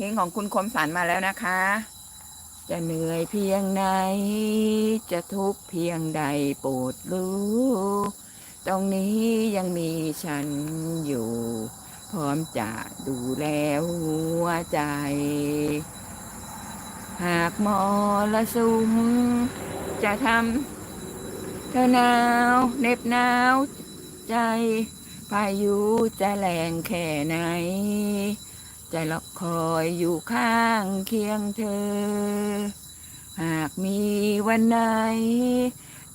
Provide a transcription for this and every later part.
เพลงของคุณคมสันมาแล้วนะคะ จะเหนื่อยเพียงไหน จะทุกข์เพียงใดโปรดรู้ ตรงนี้ยังมีฉันอยู่ พร้อมจะดูแลหัวใจ หากมอละสุมจะทำเธอหนาวเหน็บหนาวใจ พายุจะแรงแค่ไหน จะรอคอยอยู่ข้างเคียงเธอ หากมีวันไหน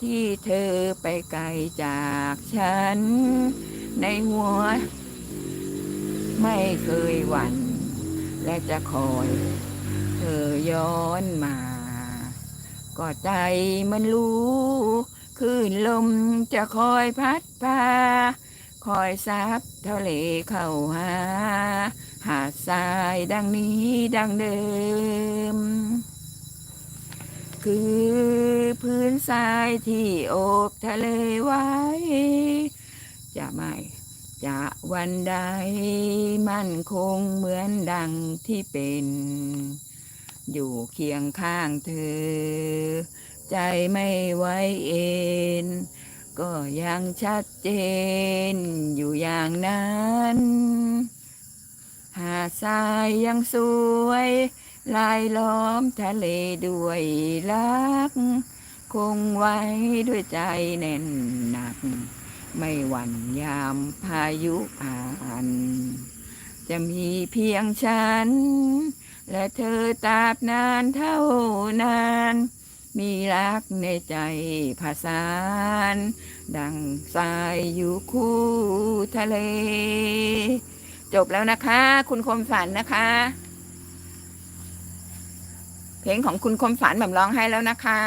ที่เธอไปไกลจากฉัน ในหัว ไม่เคยหวั่น และจะคอย เธอย้อนมา ก็ใจมันรู้คลื่นลมจะคอยพัดพา คอยซับทะเลเข้าหา หาดทรายดังนี้ดังเดิม คือพื้นทรายที่โอบทะเลไว้ จะไม่จะวันใดมั่นคงเหมือนดังที่เป็น อยู่เคียงข้างเธอ ใจไม่ไว้เอ็นก็ยังชัดเจน อย่างนั้น หาดทรายยังสวย ลายล้อมทะเลด้วยรัก คงไว้ด้วยใจแน่นหนัก ไม่หวั่นยามพายุผ่าน จะมีเพียงฉัน และเธอตราบนานเท่านาน มีรักในใจผสาน ดังทรายอยู่คู่ทะเล จบแล้วนะคะ คุณคมสันนะคะ เพลงของคุณคมสันแบบร้องให้แล้วนะคะ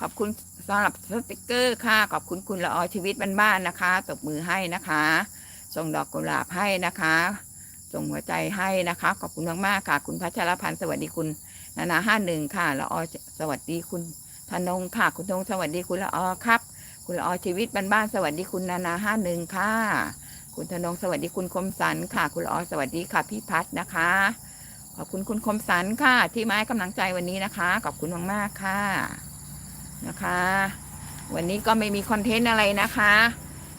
ขอบคุณสำหรับสติกเกอร์ค่ะ ขอบคุณคุณละออชีวิตบ้านๆนะคะตบมือให้นะคะ ส่งดอกกุหลาบให้นะคะ ส่งหัวใจให้นะคะ ขอบคุณมากๆค่ะ คุณพัชรพันธ์สวัสดีคุณนานาห้าหนึ่งค่ะละออสวัสดีคุณธนงค่ะ คุณธนงสวัสดีคุณละออครับ คุณละออชีวิตบ้านๆสวัสดีคุณนานาห้าหนึ่งค่ะ คุณธนงสวัสดีคุณคมสันค่ะ คุณละออสวัสดีค่ะพี่พัฒนะคะ ขอบคุณคุณคมสันค่ะ ที่มาให้กำลังใจวันนี้นะคะ ขอบคุณมากๆค่ะนะคะ วันนี้ก็ไม่มีคอนเทนต์อะไรนะคะ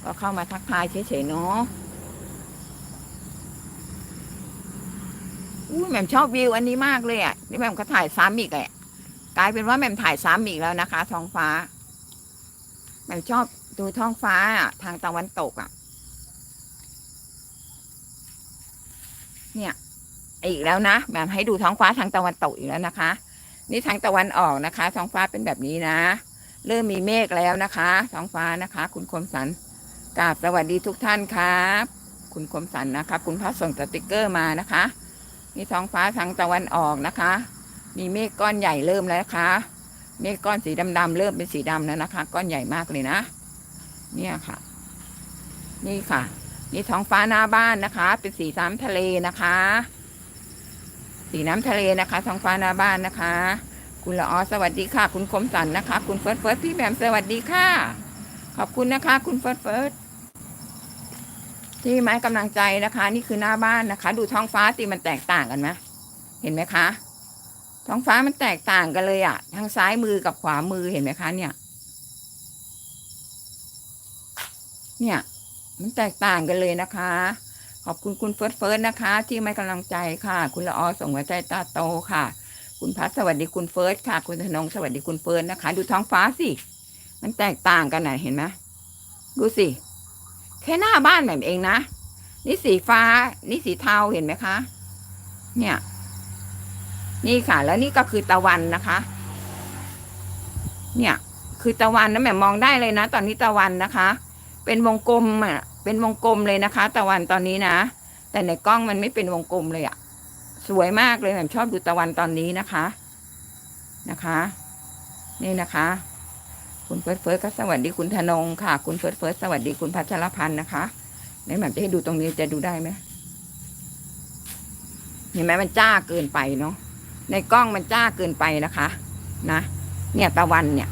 ก็เข้ามาทักทายเฉยๆเนาะอู้แหม่มชอบวิวอันนี้มากเลยอะนี่แหม่มก็ถ่ายซ้ำอีกแหละกลายเป็นว่าแหม่มถ่ายซ้ำอีกแล้วนะคะ ท้องฟ้า แหม่ชอบดูท้องฟ้าอะทางตะวันตกอะ เนี่ย อีกแล้วนะแหม่ให้ดูท้องฟ้าทางตะวันตกอีกแล้วนะคะ นี่ทางตะวันออกนะคะ ท้องฟ้าเป็นแบบนี้นะ เริ่มมีเมฆแล้วนะคะ ท้องฟ้านะคะ คุณคมสันกราบสวัสดีทุกท่านครับ คุณคมสันนะคะคุณพัดส่งสติกเกอร์มานะคะนี่ท้องฟ้าทางตะวันออกนะคะ มีเมฆก้อนใหญ่เริ่มแล้วนะคะ เมฆก้อนสีดำๆเริ่มเป็นสีดำแล้วนะคะ ก้อนใหญ่มากเลยนะ เนี่ยค่ะ นี่ค่ะ นี่ท้องฟ้าหน้าบ้านนะคะ เป็นสีน้ำทะเลนะคะ สีน้ำทะเลนะคะ ท้องฟ้าหน้าบ้านนะคะ คุณละออสวัสดีค่ะ คุณคมสันนะคะ คุณเฟิร์สเฟิร์สพี่แบมสวัสดีค่ะ ขอบคุณนะคะ คุณเฟิร์สเฟิร์สที่มาให้กำลังใจนะคะ นี่คือหน้าบ้านนะคะ ดูท้องฟ้าตีมันแตกต่างกันไหมเห็นไหมคะ ท้องฟ้ามันแตกต่างกันเลยอะทางซ้ายมือกับขวามือเห็นไหมคะ เนี่ย เนี่ย มันแตกต่างกันเลยนะคะ ขอบคุณคุณเฟิร์สเฟิร์สนะคะ ที่ไมาให้กำลังใจค่ะ คุณละออส่งหัวใจตาโตค่ะ คุณพัชสวัสดีคุณเฟิร์สค่ะ คุณธนงสวัสดีคุณเฟิร์สนะคะ ดูท้องฟ้าสิ มันแตกต่างกันไหนะเห็นไหมดูสิ แค่หน้าบ้านแบบเองนะ นี่สีฟ้า นี่สีเทาเห็นไหมคะ เนี่ย นี่ค่ะ แล้วนี่ก็คือตะวันนะคะ เนี่ยคือตะวันนะแหม่มองได้เลยนะ ตอนนี้ตะวันนะคะ เป็นวงกลมอะเป็นวงกลมเลยนะคะ ตะวันตอนนี้นะ แต่ในกล้องมันไม่เป็นวงกลมเลยอะ สวยมากเลยแหม่ชอบดูตะวันตอนนี้นะคะนะคะ นี่นะคะ คุณเฟิร์สเฟิร์สก็สวัสดีคุณธนงค่ะ คุณเฟิร์สเฟิร์สสวัสดีคุณพัชรพันธ์นะคะในแหม่มจะให้ดูตรงนี้จะดูได้ไหมเห็นไหมมันจ้าเกินไปเนาะ ในกล้องมันจ้าเกินไปนะคะ นะ เนี่ยตะวันเนี่ย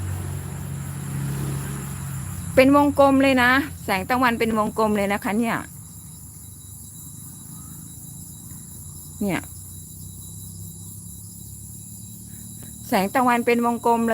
เป็นวงกลมเลยนะ แสงตะวันเป็นวงกลมเลยนะคะ เนี่ย เนี่ย แสงตะวันเป็นวงกลมเลย